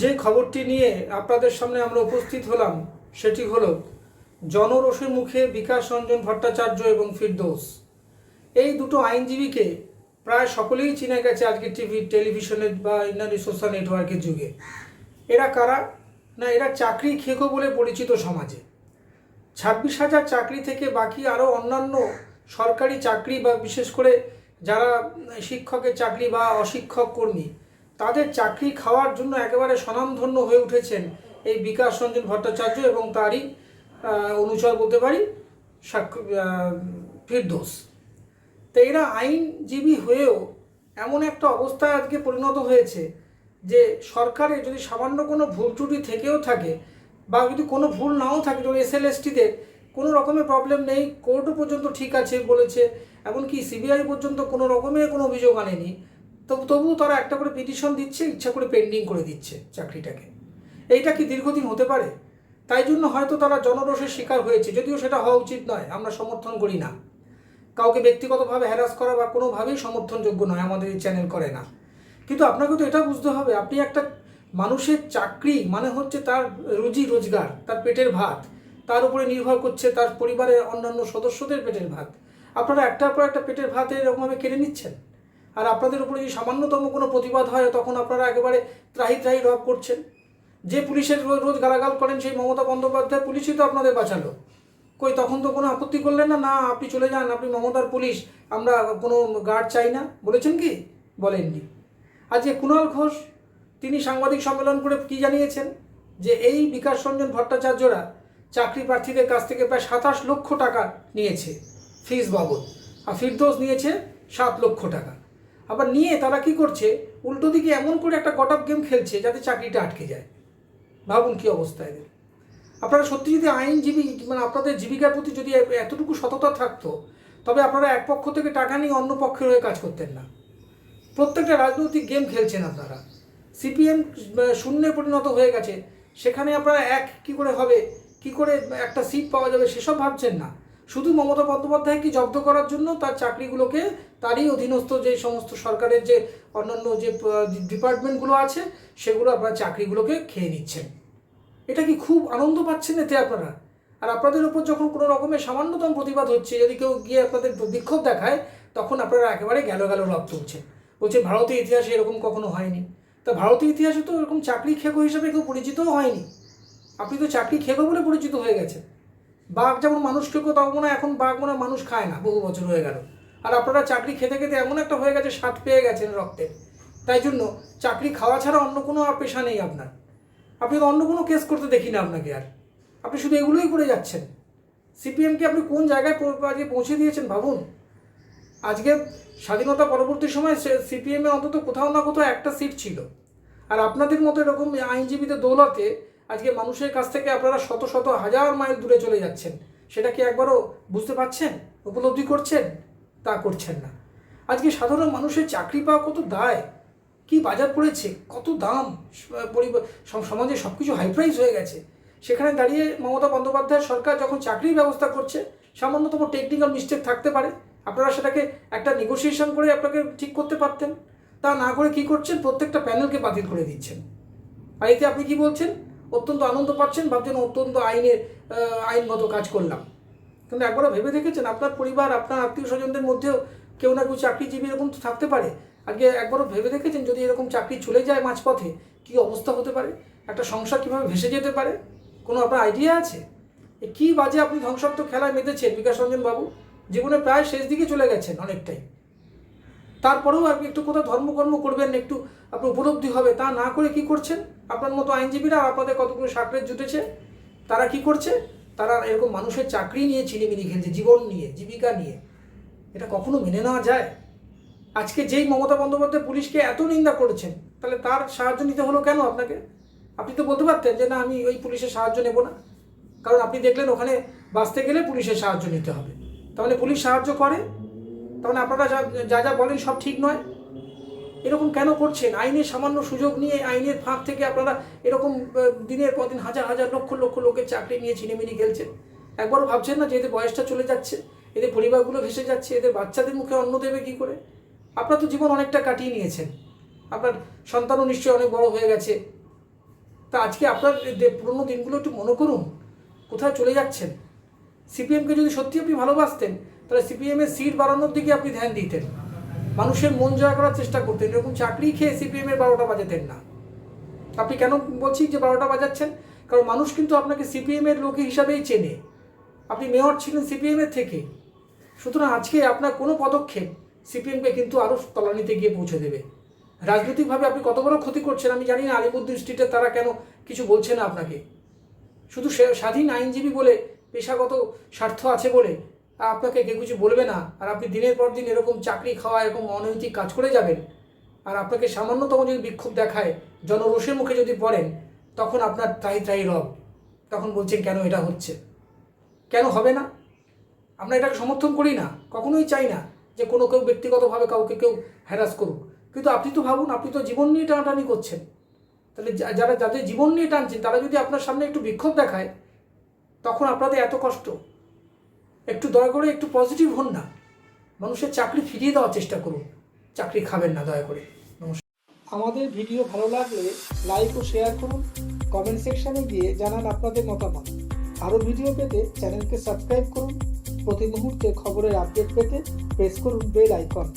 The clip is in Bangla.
যে খবরটি নিয়ে আপনাদের সামনে আমরা উপস্থিত হলাম, সেটি হলো জনরোষের মুখে বিকাশ রঞ্জন ভট্টাচার্য এবং ফিরদৌস। এই দুটো আইনজীবীকে প্রায় সকলেই চিনে গেছে আজকে টিভি, টেলিভিশনে বা অন্যান্য সোশ্যাল নেটওয়ার্কের যুগে। এরা কারা? না, এরা চাকরি খেকো বলে পরিচিত সমাজে। ছাব্বিশ হাজার চাকরি থেকে বাকি আরও অন্যান্য সরকারি চাকরি বা বিশেষ করে যারা শিক্ষকের চাকরি বা অশিক্ষক কর্মী তাদের চাকরি খাওয়ার জন্য একেবারে স্বনামধন্য হয়ে উঠেছেন এই বিকাশ রঞ্জন ভট্টাচার্য এবং তারই অনুচর বলতে পারি ফিরদৌস। তো এরা আইনজীবী হয়েও এমন একটা অবস্থায় আজকে পরিণত হয়েছে যে সরকারের যদি সামান্য কোনো ভুল ত্রুটি থেকেও থাকে বা যদি কোনো ভুল নাও থাকে, যেমন এস এল এসটিতে কোনো রকমের প্রবলেম নেই কোর্টও পর্যন্ত ঠিক আছে বলেছে, এমনকি সিবিআই পর্যন্ত কোনো রকমের কোনো অভিযোগ আনেনি তবু, তবুও তারা একটা করে পিটিশন দিচ্ছে, ইচ্ছা করে পেন্ডিং করে দিচ্ছে চাকরিটাকে। এইটা কি দীর্ঘদিন হতে পারে? তাই জন্য হয়তো তারা জনরোষের শিকার হয়েছে, যদিও সেটা হওয়া উচিত নয়, আমরা সমর্থন করি না। কাউকে ব্যক্তিগতভাবে হ্যারাস করা বা কোনোভাবেই সমর্থনযোগ্য নয়, আমাদের এই চ্যানেল করে না। কিন্তু আপনাকে তো এটা বুঝতে হবে, আপনি একটা মানুষের চাকরি মানে হচ্ছে তার রুজি রোজগার, তার পেটের ভাত, তার উপরে নির্ভর করছে তার পরিবারের অন্যান্য সদস্যদের পেটের ভাত। আপনারা একটার পর একটা পেটের ভাত এরকমভাবে কেড়ে নিচ্ছেন? আর আপনাদের উপরে যদি সামান্যতম কোনো প্রতিবাদ হয়, তখন আপনারা একেবারে ত্রাহি ত্রাহি রব করছেন। যে পুলিশের রোজ রোজ গালাগাল করেন সেই মমতা বন্দ্যোপাধ্যায় পুলিশই তো আপনাদের বাঁচালো। কই, তখন তো কোনো আপত্তি করলেন না? না, আপনি চলে যান, আপনি মমতার পুলিশ, আমরা কোনো গার্ড চাই না। বলেছেন কি? বলেননি। আর যে কুণাল ঘোষ, তিনি সাংবাদিক সম্মেলন করে কি জানিয়েছেন? যে এই বিকাশ রঞ্জন ভট্টাচার্যরা চাকরি প্রার্থীদের কাছ থেকে প্রায় সাতাশ লক্ষ টাকা নিয়েছে ফিস বাবদ। আর ফিরদোস নিয়েছে সাত লক্ষ টাকা। আবার নিয়ে তারা কি করছে? উল্টো দিকে এমন করে একটা গট গেম খেলছে যাতে চাকরিটা আটকে যায়। ভাবুন কি অবস্থা এদের। আপনারা সত্যি যদি আইনজীবী মানে আপনাদের জীবিকার প্রতি যদি এতটুকু সততা থাকতো, তবে আপনারা এক পক্ষ থেকে টাকা নিয়ে অন্য পক্ষের হয়ে কাজ করতেন না। প্রত্যেকটা রাজনৈতিক গেম খেলছেন আপনারা। সিপিএম শূন্যে পরিণত হয়ে গেছে। সেখানে আপনারা এক কি করে হবে, কি করে একটা সিট পাওয়া যাবে, সেসব ভাবছেন না। শুধু মমতা বন্দ্যোপাধ্যায়কে জব্দ করার জন্য তার চাকরিগুলোকে তারই অধীনস্থ যে সমস্ত সরকারের যে অন্যান্য যে ডিপার্টমেন্টগুলো আছে, সেগুলো আপনারা চাকরিগুলোকে খেয়ে নিচ্ছেন। এটা কি খুব আনন্দ পাচ্ছেন এতে আপনারা? আর আপনাদের উপর যখন কোনো রকমের সামান্যতম প্রতিবাদ হচ্ছে, যদি কেউ গিয়ে আপনাদের বিক্ষোভ দেখায়, তখন আপনারা একেবারে গেল গেল রব তুলছেন বলছে, ভারতীয় ইতিহাসে এরকম কখনো হয়নি। তা ভারতীয় ইতিহাসে তো এরকম চাকরি খেকো হিসেবে কেউ পরিচিতও হয়নি। আপনি তো চাকরি খেকো বলে পরিচিত হয়ে গেছেন। বাঘ যেমন মানুষ খেকো তাও মনে এখন বাঘ মনে মানুষ খায় না, বহু বছর হয়ে গেল। আর আপনারা চাকরি খেতে খেতে এমন একটা হয়ে গেছে, স্বাদ পেয়ে গেছেন রক্তে। তাই জন্য চাকরি খাওয়া ছাড়া অন্য কোনো আর পেশা নেই আপনার। আপনি তো অন্য কোনো কেস করতে দেখি না আপনাকে আর। আপনি শুধু এগুলোই করে যাচ্ছেন। সিপিএমকে আপনি কোন জায়গায় পৌঁছে দিয়েছেন ভাবুন? আজকে স্বাধীনতা পরবর্তী সময় সিপিএমে অন্তত কোথাও না কোথাও একটা সিট ছিল। আর আপনাদের মতো এরকম আইনজীবীদের দৌলতে আজকে মানুষের কাছ থেকে আপনারা শত শত হাজার মাইল দূরে চলে যাচ্ছেন। সেটা কি একবারও বুঝতে পারছেন? উপলব্ধি করছেন? তা করছেন না। আজকে সাধারণ মানুষের চাকরি পাওয়া কত দায়? কি বাজার পড়েছে? কত দাম? সমাজে সব কিছু হাই প্রাইস হয়ে গেছে। সেখানে দাঁড়িয়ে মমতা বন্দ্যোপাধ্যায় সরকার যখন চাকরির ব্যবস্থা করছে, সামান্যতম টেকনিক্যাল মিস্টেক থাকতে পারে। আপনারা সেটাকে একটা নেগোসিয়েশন করে আপনাকে ঠিক করতে পারতেন। তা না করে কি করছেন? প্রত্যেকটা প্যানেলকে বাতিল করে দিচ্ছেন। আর এতে আপনি কি বলছেন? অত্যন্ত আনন্দ পাচ্ছেন, ভাবছেন অত্যন্ত আইনের আইনগত কাজ করলাম। কিন্তু একবারও ভেবে দেখেছেন, আপনার পরিবার, আপনার আত্মীয় স্বজনদের মধ্যেও কেউ না কেউ চাকরিজীবী এরকম তো থাকতে পারে? আগে একবারও ভেবে দেখেছেন যদি এরকম চাকরি চলে যায় মাঝপথে, কী অবস্থা হতে পারে? একটা সংসার কীভাবে ভেসে যেতে পারে? কোনো আপনার আইডিয়া আছে? কী বাজে আপনি ধ্বংসাত্মক খেলায় মেতেছেন বিকাশ রঞ্জন বাবু? জীবনে প্রায় শেষ দিকে চলে গেছেন অনেকটাই। তারপরেও আপনি একটু কোথাও ধর্মকর্ম করবেন, একটু আপনার উপলব্ধি হবে, তা না করে কি করছেন? আপনার মতো আইনজীবীরা আপনাদের কতগুলো সাকরের জুটেছে? তারা কি করছে? তারা এরকম মানুষের চাকরি নিয়ে ছিনিমিনি খেলছে, জীবন নিয়ে, জীবিকা নিয়ে। এটা কখনো মেনে নেওয়া যায়? আজকে যেই মমতা বন্দ্যোপাধ্যায় পুলিশকে এত নিন্দা করেছেন, তাহলে তার সাহায্য নিতে হলো কেন আপনাকে? আপনি তো বলতে পারতেন যে না, আমি ওই পুলিশের সাহায্য নেব না। কারণ আপনি দেখলেন ওখানে বাঁচতে গেলে পুলিশের সাহায্য নিতে হবে। তাহলে পুলিশ সাহায্য করে তাহলে আপনারা যা যা বলেন সব ঠিক নয়? এরকম কেন করছেন? আইনের সামান্য সুযোগ নিয়ে আইনের ফাঁক থেকে আপনারা এরকম দিনের পর দিন হাজার হাজার, লক্ষ লক্ষ লোকের চাকরি নিয়ে ছিনিমিনি খেলছেন। একবারও ভাবছেন না যে এদের বয়সটা চলে যাচ্ছে, এদের পরিবারগুলো ভেসে যাচ্ছে, এদের বাচ্চাদের মুখে অন্ন দেবে কী করে? আপনার তো জীবন অনেকটা কাটিয়ে নিয়েছেন। আপনার সন্তানও নিশ্চয়ই অনেক বড় হয়ে গেছে। তা আজকে আপনার পুরোনো দিনগুলো একটু মনে করুন। কোথায় চলে যাচ্ছেন? সিপিএমকে যদি সত্যি আপনি ভালোবাসতেন তাহলে সিপিএমের সিট বাড়ানোর দিকে আপনি ধ্যান দিতেন। মানুষের মন জয় করার চেষ্টা করতেন। এরকম চাকরি খেয়ে সিপিএমের বারোটা বাজাতেন না। আপনি কেন বলছি যে বারোটা বাজাচ্ছেন? কারণ মানুষ কিন্তু আপনাকে সিপিএমের লোক হিসাবেই চেনে। আপনি মেয়র ছিলেন সিপিএমের থেকে। সুতরাং আজকে আপনার কোনো পদক্ষেপ সিপিএমকে কিন্তু আরও তলানিতে গিয়ে পৌঁছে দেবে। রাজনৈতিকভাবে আপনি কত বড় ক্ষতি করছেন আমি জানি না। আলিমুদ্দিন স্ট্রিটে তারা কেন কিছু বলছে না আপনাকে? শুধু স্বাধীন আইনজীবী বলে পেশাগত স্বার্থ আছে বলে আপনাকে কেউ কিছু বলবে না। আর আপনি দিনের পর দিন এরকম চাকরি খাওয়া, এরকম অনৈতিক কাজ করে যাবেন। আর আপনাকে সামান্যতম যদি বিক্ষোভ দেখায়, জনরোষের মুখে যদি পড়েন, তখন আপনার ত্রাই ত্রাই রব। তখন বলছেন, কেন এটা হচ্ছে? কেন হবে না? আমরা এটাকে সমর্থন করি না, কখনোই চাই না যে কোনো কেউ ব্যক্তিগতভাবে কাউকে কেউ হ্যারাস করুক। কিন্তু আপনি তো ভাবুন, আপনি তো জীবন নিয়ে টানাটানি করছেন। তাহলে যারা, যাদের জীবন নিয়ে টানছেন, তারা যদি আপনার সামনে একটু বিক্ষোভ দেখায়, তখন আপনাদের এত কষ্ট। একটু দয়া করে একটু পজিটিভ হন না। মানুষের চাকরি ফিরিয়ে দেওয়ার চেষ্টা করুন। চাকরি খাবেন না, দয়া করে। নমস্কার। আমাদের ভিডিও ভালো লাগলে লাইক ও শেয়ার করুন। কমেন্ট সেকশানে গিয়ে জানান আপনাদের মতামত। আরও ভিডিও পেতে চ্যানেলকে সাবস্ক্রাইব করুন। প্রতি মুহূর্তে খবরের আপডেট পেতে প্রেস করুন বেল আইকন